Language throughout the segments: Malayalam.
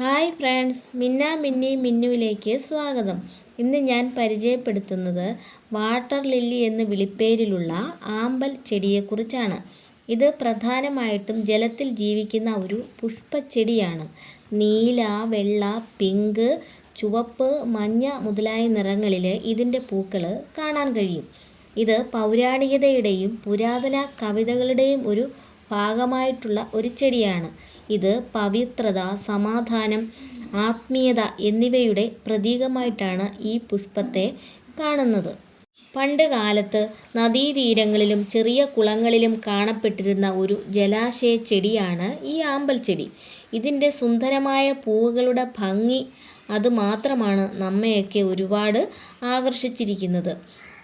ഹായ് ഫ്രണ്ട്സ് മിന്ന മിന്നി മിന്നുവിലേക്ക് സ്വാഗതം. ഇന്ന് ഞാൻ പരിചയപ്പെടുത്തുന്നത് വാട്ടർ ലില്ലി എന്ന് വിളിപ്പേരിലുള്ള ആമ്പൽ ചെടിയെക്കുറിച്ചാണ്. ഇത് പ്രധാനമായിട്ടും ജലത്തിൽ ജീവിക്കുന്ന ഒരു പുഷ്പച്ചെടിയാണ്. നീല വെള്ള പിങ്ക് ചുവപ്പ് മഞ്ഞ മുതലായ നിറങ്ങളിൽ ഇതിന്റെ പൂക്കൾ കാണാൻ കഴിയും. ഇത് പൗരാണികതയുടെയും പുരാതന കവിതകളുടെയും ഒരു ഭാഗമായിട്ടുള്ള ഒരു ചെടിയാണ്. ഇത് പവിത്രത സമാധാനം ആത്മീയത എന്നിവയുടെ പ്രതീകമായിട്ടാണ് ഈ പുഷ്പത്തെ കാണുന്നത്. പണ്ട് കാലത്ത് നദീതീരങ്ങളിലും ചെറിയ കുളങ്ങളിലും കാണപ്പെട്ടിരുന്ന ഒരു ജലാശയ ചെടിയാണ് ഈ ആമ്പൽ ചെടി. ഇതിന്റെ സുന്ദരമായ പൂവുകളുടെ ഭംഗി അത് മാത്രമാണ് നമ്മയൊക്കെ ഒരുപാട് ആകർഷിച്ചിരിക്കുന്നത്.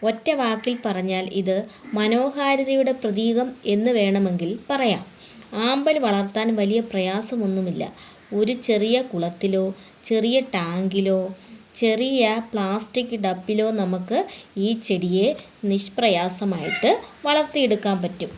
ഒറ്റ വാക്കിൽ പറഞ്ഞാൽ ഇത് മനോഹാരിതയുടെ പ്രതീകം എന്ന് വേണമെങ്കിൽ പറയാം. ആമ്പൽ വളർത്താൻ വലിയ പ്രയാസമൊന്നുമില്ല. ഒരു ചെറിയ കുളത്തിലോ ചെറിയ ടാങ്കിലോ ചെറിയ പ്ലാസ്റ്റിക് ഡബിലോ നമുക്ക് ഈ ചെടിയെ നിഷ്പ്രയാസമായിട്ട് വളർത്തിയെടുക്കാൻ പറ്റും.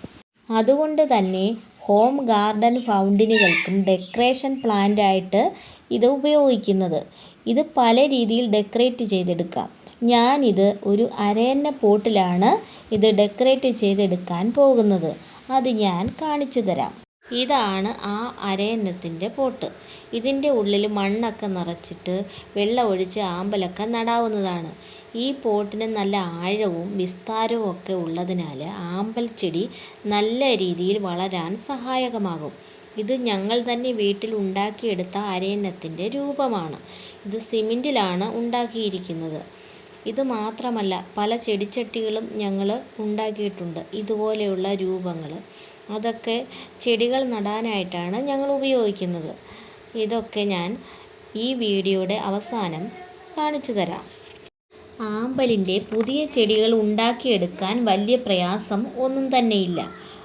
അതുകൊണ്ട് തന്നെ ഹോം ഗാർഡൻ ഫൗണ്ടിനുകൾക്കും ഡെക്കറേഷൻ പ്ലാന്റായിട്ട് ഇത് ഉപയോഗിക്കുന്നത്. ഇത് പല രീതിയിൽ ഡെക്കറേറ്റ് ചെയ്തെടുക്കാം. ഞാനിത് ഒരു അരയന്ന പോട്ടിലാണ് ഇത് ഡെക്കറേറ്റ് ചെയ്തെടുക്കാൻ പോകുന്നത്. അത് ഞാൻ കാണിച്ചു തരാം. ഇതാണ് ആ അരയന്നത്തിന്റെ പോട്ട്. ഇതിന്റെ ഉള്ളിൽ മണ്ണൊക്കെ നിറച്ചിട്ട് വെള്ളം ഒഴിച്ച് ആമ്പലൊക്കെ നടാവുന്നതാണ്. ഈ പോട്ടിന് നല്ല ആഴവും വിസ്താരവും ഒക്കെ ഉള്ളതിനാൽ ആമ്പൽ ചെടി നല്ല രീതിയിൽ വളരാൻ സഹായകമാകും. ഇത് ഞങ്ങൾ തന്നെ വീട്ടിൽ ഉണ്ടാക്കിയെടുത്ത അരയന്നത്തിന്റെ രൂപമാണ്. ഇത് സിമെന്റിലാണ് ഉണ്ടാക്കിയിരിക്കുന്നത്. ഇത് മാത്രമല്ല പല ചെടിച്ചട്ടികളും ഞങ്ങൾ ഉണ്ടാക്കിയിട്ടുണ്ട്. ഇതുപോലെയുള്ള രൂപങ്ങൾ അതൊക്കെ ചെടികൾ നടാനായിട്ടാണ് ഞങ്ങൾ ഉപയോഗിക്കുന്നത്. ഇതൊക്കെ ഞാൻ ഈ വീഡിയോയുടെ അവസാനം കാണിച്ചു തരാം. ആമ്പലിന്റെ പുതിയ ചെടികൾ ഉണ്ടാക്കിയെടുക്കാൻ വലിയ പ്രയാസം ഒന്നും തന്നെയില്ല.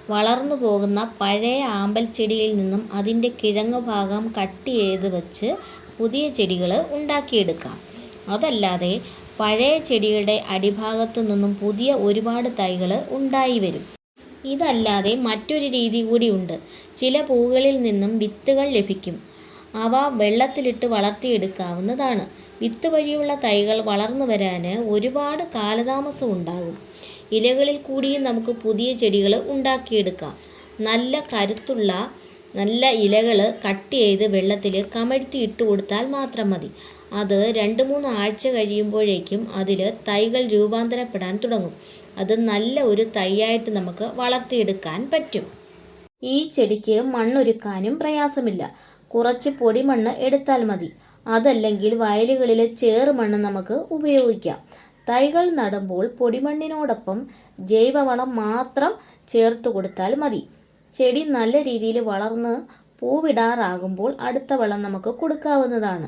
വളർന്നു പോകുന്ന പഴയ ആമ്പൽ ചെടിയിൽ നിന്നും അതിന്റെ കിഴങ്ങ് ഭാഗം കട്ട് ചെയ്ത് വെച്ച് പുതിയ ചെടികൾ ഉണ്ടാക്കിയെടുക്കാം. അതല്ലാതെ പഴയ ചെടിയുടെ അടിഭാഗത്തു നിന്നും പുതിയ ഒരുപാട് തൈകൾ ഉണ്ടായി വരും. ഇതല്ലാതെ മറ്റൊരു രീതി കൂടിയുണ്ട്. ചില പൂവുകളിൽ നിന്നും വിത്തുകൾ ലഭിക്കും. അവ വെള്ളത്തിലിട്ട് വളർത്തിയെടുക്കാവുന്നതാണ്. വിത്ത് വഴിയുള്ള തൈകൾ വളർന്നു വരാൻ ഒരുപാട് കാലതാമസം ഉണ്ടാകും. ഇലകളിൽ കൂടിയും നമുക്ക് പുതിയ ചെടികൾ ഉണ്ടാക്കിയെടുക്കാം. നല്ല കരുത്തുള്ള നല്ല ഇലകൾ കട്ട് ചെയ്ത് വെള്ളത്തിൽ കമഴ്ത്തി ഇട്ട് കൊടുത്താൽ മാത്രം മതി. അത് രണ്ട് മൂന്ന് ആഴ്ച കഴിയുമ്പോഴേക്കും അതിൽ തൈകൾ രൂപാന്തരപ്പെടാൻ തുടങ്ങും. അത് നല്ല ഒരു തൈയായിട്ട് നമുക്ക് വളർത്തിയെടുക്കാൻ പറ്റും. ഈ ചെടിക്ക് മണ്ണൊരുക്കാനും പ്രയാസമില്ല. കുറച്ച് പൊടിമണ്ണ് എടുത്താൽ മതി. അതല്ലെങ്കിൽ വയലുകളിലെ ചേറുമണ്ണ് നമുക്ക് ഉപയോഗിക്കാം. തൈകൾ നടുമ്പോൾ പൊടിമണ്ണിനോടൊപ്പം ജൈവവളം മാത്രം ചേർത്ത് കൊടുത്താൽ മതി. ചെടി നല്ല രീതിയിൽ വളർന്ന് പൂവിടാറാകുമ്പോൾ അടുത്ത വളം നമുക്ക് കൊടുക്കാവുന്നതാണ്.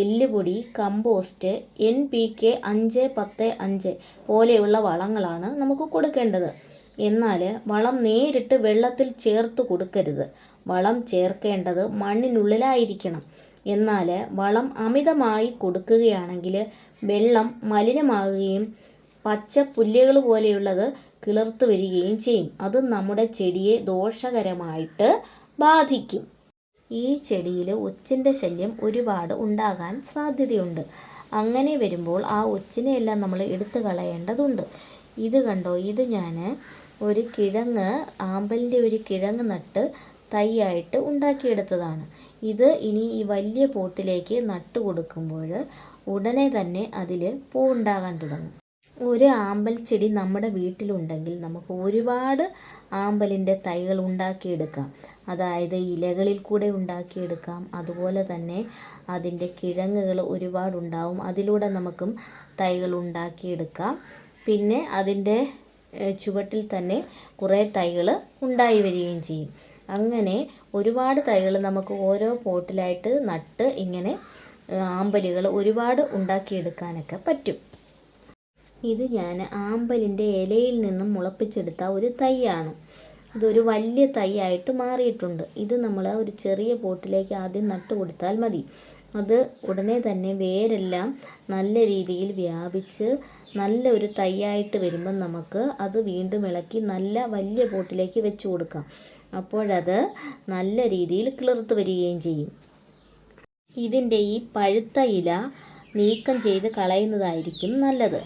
എല്ലുപൊടി കമ്പോസ്റ്റ് എൻ പി കെ അഞ്ച് പത്ത് അഞ്ച് പോലെയുള്ള വളങ്ങളാണ് നമുക്ക് കൊടുക്കേണ്ടത്. എന്നാൽ വളം നേരിട്ട് വെള്ളത്തിൽ ചേർത്ത് കൊടുക്കരുത്. വളം ചേർക്കേണ്ടത് മണ്ണിനുള്ളിലായിരിക്കണം. എന്നാൽ വളം അമിതമായി കൊടുക്കുകയാണെങ്കിൽ വെള്ളം മലിനമാകുകയും പച്ച പുല്ലുകൾ പോലെയുള്ളത് കിളിർത്ത് വരികയും ചെയ്യും. അത് നമ്മുടെ ചെടിയെ ദോഷകരമായിട്ട് ബാധിക്കും. ഈ ചെടിയിൽ ഒച്ചിന്റെ ശല്യം ഒരുപാട് ഉണ്ടാകാൻ സാധ്യതയുണ്ട്. അങ്ങനെ വരുമ്പോൾ ആ ഒച്ചിനെയെല്ലാം നമ്മൾ എടുത്തു കളയേണ്ടതുണ്ട്. ഇത് കണ്ടോ? ഇത് ഞാൻ ഒരു കിഴങ്ങ് ആമ്പലിന്റെ ഒരു കിഴങ്ങ് നട്ട് തൈയായിട്ട് ഉണ്ടാക്കിയെടുത്തതാണ്. ഇത് ഇനി ഈ വലിയ പോട്ടിലേക്ക് നട്ട് കൊടുക്കുമ്പോൾ ഉടനെ തന്നെ അതിൽ പൂവുണ്ടാകാൻ തുടങ്ങും. ഒരു ആമ്പൽ ചെടി നമ്മുടെ വീട്ടിലുണ്ടെങ്കിൽ നമുക്ക് ഒരുപാട് ആമ്പലിന്റെ തൈകൾ ഉണ്ടാക്കിയെടുക്കാം. അതായത് ഇലകളിൽ കൂടെ ഉണ്ടാക്കിയെടുക്കാം. അതുപോലെ തന്നെ അതിന്റെ കിഴങ്ങുകൾ ഒരുപാടുണ്ടാവും. അതിലൂടെ നമുക്കും തൈകൾ ഉണ്ടാക്കിയെടുക്കാം. പിന്നെ അതിന്റെ ചുവട്ടിൽ തന്നെ കുറേ തൈകൾ ഉണ്ടായി വരികയും ചെയ്യും. അങ്ങനെ ഒരുപാട് തൈകൾ നമുക്ക് ഓരോ പോട്ടിലായിട്ട് നട്ട് ഇങ്ങനെ ആമ്പലുകൾ ഒരുപാട് ഉണ്ടാക്കിയെടുക്കാനൊക്കെ പറ്റും. ഇത് ഞാൻ ആമ്പലിന്റെ ഇലയിൽ നിന്നും മുളപ്പിച്ചെടുത്ത ഒരു തൈയാണ്. ഇതൊരു വലിയ തൈയായിട്ട് മാറിയിട്ടുണ്ട്. ഇത് നമ്മൾ ഒരു ചെറിയ പോട്ടിലേക്ക് ആദ്യം നട്ടു കൊടുത്താൽ മതി. അത് ഉടനെ തന്നെ വേരെല്ലാം നല്ല രീതിയിൽ വ്യാപിച്ച് നല്ല ഒരു തൈയായിട്ട് വരുമ്പം നമുക്ക് അത് വീണ്ടും ഇളക്കി നല്ല വലിയ പോട്ടിലേക്ക് വെച്ച് കൊടുക്കാം. അപ്പോഴത് നല്ല രീതിയിൽ കിളിർത്ത് വരികയും ചെയ്യും. ഇതിന്റെ ഈ പഴുത്ത ഇല നീക്കം ചെയ്ത് കളയുന്നതായിരിക്കും നല്ലത്.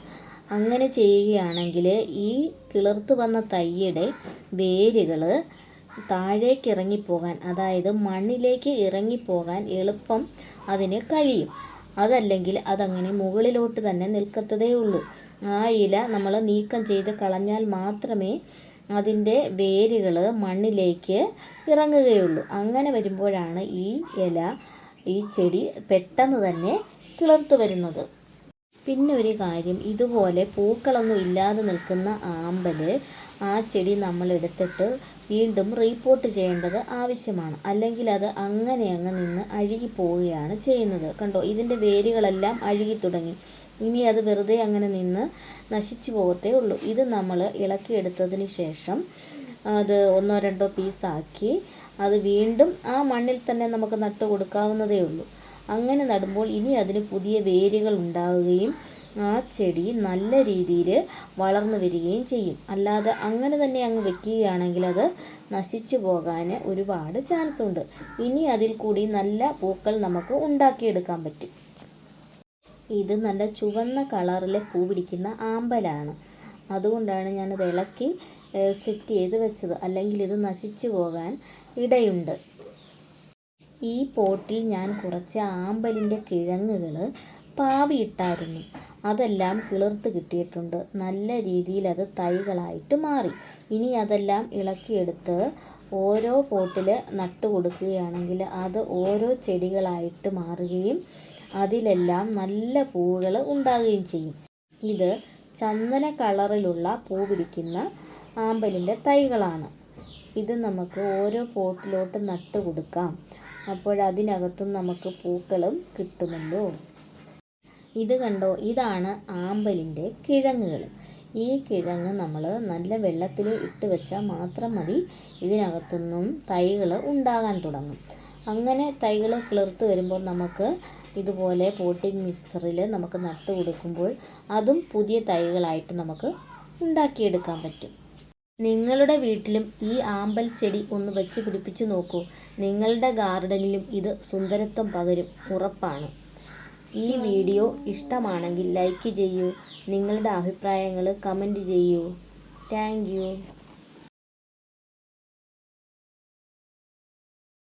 അങ്ങനെ ചെയ്യുകയാണെങ്കിൽ ഈ കിളിർത്ത് വന്ന തൈയുടെ വേരുകൾ താഴേക്ക് ഇറങ്ങിപ്പോകാൻ അതായത് മണ്ണിലേക്ക് ഇറങ്ങിപ്പോകാൻ എളുപ്പം അതിന് കഴിയും. അതല്ലെങ്കിൽ അതങ്ങനെ മുകളിലോട്ട് തന്നെ നിൽക്കത്തതേ ഉള്ളൂ. ആ ഇല നമ്മൾ നീക്കം ചെയ്ത് കളഞ്ഞാൽ മാത്രമേ അതിന്റെ വേരുകൾ മണ്ണിലേക്ക് ഇറങ്ങുകയുള്ളൂ. അങ്ങനെ വരുമ്പോഴാണ് ഈ ഇല ഈ ചെടി പെട്ടെന്ന് തന്നെ കിളർത്ത് വരുന്നത്. പിന്നെ ഒരു കാര്യം ഇതുപോലെ പൂക്കളൊന്നും ഇല്ലാതെ നിൽക്കുന്ന ആമ്പൽ ആ ചെടി നമ്മൾ എടുത്തിട്ട് വീണ്ടും റീപ്പോർട്ട് ചെയ്യേണ്ടത് ആവശ്യമാണ്. അല്ലെങ്കിൽ അത് അങ്ങനെ അങ്ങ് നിന്ന് അഴുകി പോവുകയാണ് ചെയ്യുന്നത്. കണ്ടോ? ഇതിന്റെ വേരുകളെല്ലാം അഴുകി തുടങ്ങി. ഇനി അത് വെറുതെ അങ്ങനെ നിന്ന് നശിച്ചു പോകത്തേ ഉള്ളൂ. ഇത് നമ്മൾ ഇളക്കിയെടുത്തതിന് ശേഷം അത് ഒന്നോ രണ്ടോ പീസാക്കി അത് വീണ്ടും ആ മണ്ണിൽ തന്നെ നമുക്ക് നട്ടു കൊടുക്കാവുന്നതേ ഉള്ളൂ. അങ്ങനെ നടുമ്പോൾ ഇനി അതിന് പുതിയ വേരുകൾ ഉണ്ടാവുകയും ആ ചെടി നല്ല രീതിയിൽ വളർന്നു വരികയും ചെയ്യും. അല്ലാതെ അങ്ങനെ തന്നെ അങ്ങ് വെക്കുകയാണെങ്കിൽ അത് നശിച്ചു പോകാൻ ഒരുപാട് ചാൻസ് ഉണ്ട്. ഇനി അതിൽ കൂടി നല്ല പൂക്കൾ നമുക്ക് ഉണ്ടാക്കിയെടുക്കാൻ പറ്റും. ഇത് നല്ല ചുവന്ന കളറിലെ പൂ പിടിക്കുന്ന ആമ്പലാണ്. അതുകൊണ്ടാണ് ഞാനത് ഇളക്കി സെറ്റ് ചെയ്ത് വെച്ചത്. അല്ലെങ്കിൽ ഇത് നശിച്ചു പോകാൻ ഇടയുണ്ട്. ഈ പോട്ടിൽ ഞാൻ കുറച്ച് ആമ്പലിന്റെ കിഴങ്ങുകൾ പാവിയിട്ടായിരുന്നു. അതെല്ലാം കിളിർത്ത് കിട്ടിയിട്ടുണ്ട്. നല്ല രീതിയിൽ അത് തൈകളായിട്ട് മാറി. ഇനി അതെല്ലാം ഇളക്കിയെടുത്ത് ഓരോ പോട്ടിൽ നട്ടു കൊടുക്കുകയാണെങ്കിൽ അത് ഓരോ ചെടികളായിട്ട് മാറുകയും അതിലെല്ലാം നല്ല പൂവുകൾ ഉണ്ടാകുകയും ചെയ്യും. ഇത് ചന്ദന കളറിലുള്ള പൂ പിടിക്കുന്ന ആമ്പലിന്റെ തൈകളാണ്. ഇത് നമുക്ക് ഓരോ പോട്ടിലോട്ട് നട്ടു കൊടുക്കാം. അപ്പോഴതിനകത്തും നമുക്ക് പൂക്കളും കിട്ടുമല്ലോ ഇത് കണ്ടോ? ഇതാണ് ആമ്പലിന്റെ കിഴങ്ങുകൾ. ഈ കിഴങ്ങ് നമ്മൾ നല്ല വെള്ളത്തിൽ ഇട്ട് വെച്ചാൽ മാത്രം മതി. ഇതിനകത്തുനിന്നും തൈകൾ ഉണ്ടാകാൻ തുടങ്ങും. അങ്ങനെ തൈകൾ കിളിർത്ത് വരുമ്പോൾ നമുക്ക് ഇതുപോലെ പോട്ടിംഗ് മിക്സറിൽ നമുക്ക് നട്ട് കൊടുക്കുമ്പോൾ അതും പുതിയ തൈകളായിട്ട് നമുക്ക് ഉണ്ടാക്കിയെടുക്കാൻ പറ്റും. നിങ്ങളുടെ വീട്ടിലും ഈ ആമ്പൽ ചെടി ഒന്ന് വെച്ച് പിടിപ്പിച്ചു നോക്കൂ. നിങ്ങളുടെ ഗാർഡനിലും ഇത് സുന്ദരത്വം പകരും. ഉറപ്പാണ്. ഈ വീഡിയോ ഇഷ്ടമാണെങ്കിൽ ലൈക്ക് ചെയ്യൂ. നിങ്ങളുടെ അഭിപ്രായങ്ങൾ കമന്റ് ചെയ്യൂ. താങ്ക്